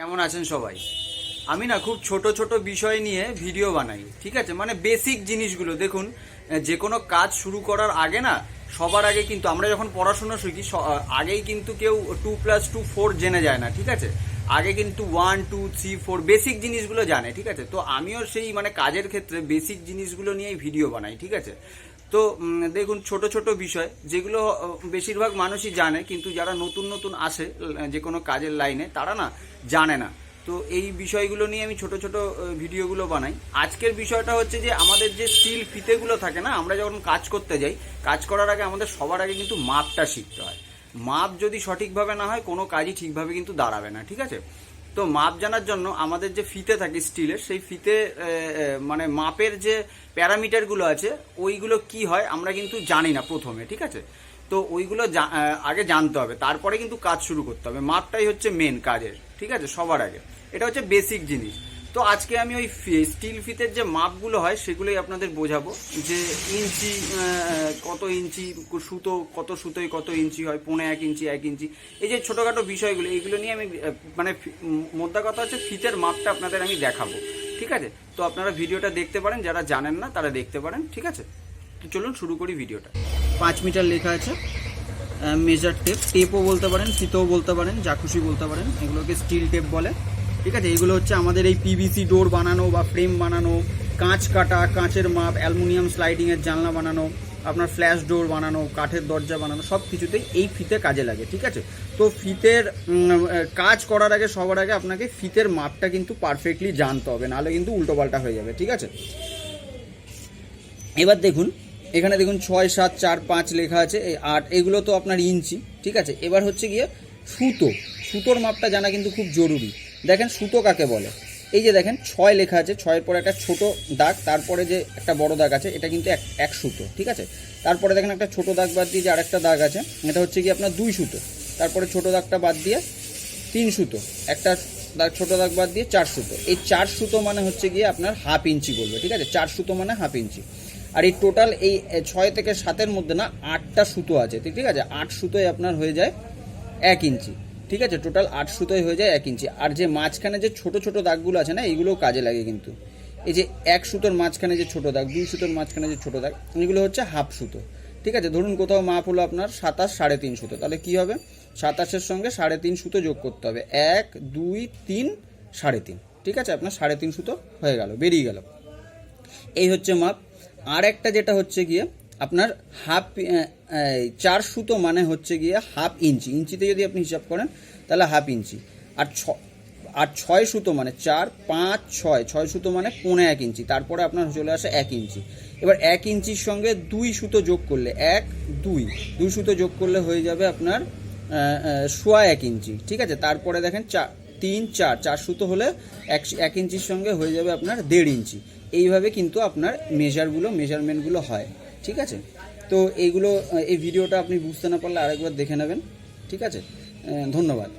কেমন আছেন সবাই? আমি না খুব ছোট ছোট বিষয় নিয়ে ভিডিও বানাই, ঠিক আছে? মানে বেসিক জিনিসগুলো। দেখুন যে কোনো কাজ শুরু করার আগে না, সবার আগে কিন্তু আমরা যখন পড়াশোনা শিখি আগেই কিন্তু কেউ টু প্লাস টু ফোর জেনে যায় না, ঠিক আছে? আগে কিন্তু one two three four basic জিনিসগুলো জানে, ঠিক আছে? তো আমিও সেই মানে কাজের ক্ষেত্রে বেসিক জিনিসগুলো নিয়েই ভিডিও বানাই, ঠিক আছে? তো দেখুন, ছোট ছোট বিষয়, যেগুলো বেশিরভাগ মানুষই জানে, কিন্তু যারা নতুন নতুন আসে যে কোনো কাজের লাইনে, তারা না জানে না। তো এই বিষয়গুলো নিয়ে আমি ছোট ছোট ভিডিওগুলো বানাই। আজকের বিষয়টা হচ্ছে যে, আমাদের যে স্টিল ফিতেগুলো থাকে না, আমরা যখন কাজ করতে যাই, কাজ করার আগে আমাদের সবার আগে কিন্তু মাপটা শিখতে হয়। মাপ যদি সঠিকভাবে না হয়, কোনো কাজই ঠিকভাবে কিন্তু দাঁড়াবে না, ঠিক আছে? তো মাপ জানার জন্য আমাদের যে ফিতে থাকে স্টিলের সেই ফিতে মানে মাপের যে প্যারামিটারগুলো আছে, ওইগুলো কি হয় আমরা কিন্তু জানি না প্রথমে, ঠিক আছে? তো ওইগুলো আগে জানতে হবে, তারপরে কিন্তু কাজ শুরু করতে হবে। মাপটাই হচ্ছে মেন কাজের, ঠিক আছে? সবার আগে। এটা হচ্ছে বেসিক জিনিস। তো আজকে আমি ওই স্টিল ফিতের যে মাপগুলো হয়, সেগুলোই আপনাদের বোঝাবো। যে ইঞ্চি কত ইঞ্চি, সুতো কত সুতোয় কত ইঞ্চি হয়, পৌনে এক ইঞ্চি এক ইঞ্চি। এই যে ছোটোখাটো বিষয়গুলো, এইগুলো নিয়ে আমি মানে মোদ্দা কথা হচ্ছে ফিতের মাপটা আপনাদের আমি দেখাবো। ঠিক আছে? তো আপনারা ভিডিওটা দেখতে পারেন, যারা জানেন না, তারা দেখতে পারেন। ঠিক আছে? তো চলুন শুরু করি ভিডিওটা। পাঁচ মিটার লেখা আছে মেজার টেপ টেপও বলতে পারেন, ফিতেও বলতে পারেন যা খুশি বলতে পারেন, এগুলোকে স্টিল টেপ বলে। ঠিক আছে? এগুলো হচ্ছে আমাদের এই পিভিসি ডোর বানানো বা ফ্রেম বানানো, কাঁচ কাটা, কাঁচের মাপ অ্যালুমিনিয়াম স্লাইডিংয়ের জানলা বানানো, আপনার ফ্ল্যাশ ডোর বানানো, কাঠের দরজা বানানো, সব কিছুতেই এই ফিতে কাজে লাগে, ঠিক আছে? তো ফিতের কাজ করার আগে, সবার আগে আপনাকে ফিতের মাপটা কিন্তু পারফেক্টলি জানতে হবে, নাহলে কিন্তু উল্টোপাল্টা হয়ে যাবে, ঠিক আছে? এবার দেখুন, এখানে দেখুন ছয়, সাত, চার, পাঁচ লেখা আছে আট, এগুলো তো আপনার ইঞ্চি, ঠিক আছে? এবার হচ্ছে গিয়ে সুতো, সুতোর মাপটা জানা কিন্তু খুব জরুরি। দেখেন সুতো কাকে বলে? এই যে দেখেন ছয় লেখা আছে, ছয়ের পরে একটা ছোট দাগ, তারপরে যে একটা বড় দাগ আছে, এটা কিন্তু এক এক সুতো, ঠিক আছে? তারপরে দেখেন একটা ছোট দাগ বাদ দিয়ে যে আরেকটা দাগ আছে, এটা হচ্ছে কি আপনার দুই সুতো। তারপরে ছোট দাগটা বাদ দিয়ে তিন সুতো, একটা দাগ ছোট দাগ বাদ দিয়ে চার সুতো। এই চার সুতো মানে হচ্ছে গিয়ে আপনার হাফ ইঞ্চি বলবে, ঠিক আছে? চার সুতো মানে হাফ ইঞ্চি। আর এই টোটাল এই ছয় থেকে সাতের মধ্যে না, আটটা সুতো আছে, ঠিক আছে? আট সুতোয় আপনার হয়ে যায় এক ইঞ্চি। ঠিক আছে টোটাল আট সুতোয় হয়ে যায় এক ইঞ্চি। আর যে মাঝখানে যে ছোট ছোট দাগগুলো আছে না এইগুলোও কাজে লাগে কিন্তু। এই যে এক সুতোর মাঝখানে যে ছোট দাগ, দুই সুতোর মাঝখানে যে ছোট দাগ, এগুলো হচ্ছে হাফ সুতো। ঠিক আছে, ধরুন কোথাও মাপ হলো আপনার সাতাশ, সাড়ে তিন সুতো। তাহলে কি হবে? সাতাশের সঙ্গে সাড়ে তিন সুতো যোগ করতে হবে। এক, দুই, তিন, সাড়ে তিন। ঠিক আছে, আপনার সাড়ে তিন সুতো হয়ে গেল, বেরিয়ে গেল। এই হচ্ছে মাপ। আর একটা যেটা হচ্ছে গিয়ে আপনার হাফ চার সুতো মানে হচ্ছে গিয়ে হাফ ইঞ্চি ইঞ্চিতে যদি আপনি হিসাব করেন, তাহলে হাফ ইঞ্চি আর ছ, আর ছয় সুতো মানে চার, পাঁচ, ছয় ছয় সুতো মানে পৌনে এক ইঞ্চি। তারপরে আপনার চলে আসে এক ইঞ্চি। এবার এক ইঞ্চির সঙ্গে দুই সুতো যোগ করলে, এক, দুই দুই সুতো যোগ করলে হয়ে যাবে আপনার সোয়া এক ইঞ্চি। ঠিক আছে? তারপরে দেখেন চার তিন, চার চার সুতো হলে এক এক ইঞ্চির সঙ্গে হয়ে যাবে আপনার দেড় ইঞ্চি। এইভাবে কিন্তু আপনার মেজারগুলো মেজারমেন্টগুলো হয়। ঠিক আছে? তো এইগুলো, এই ভিডিওটা আপনি বুঝতে না পারলে আরেকবার দেখে নেবেন, ঠিক আছে? ধন্যবাদ।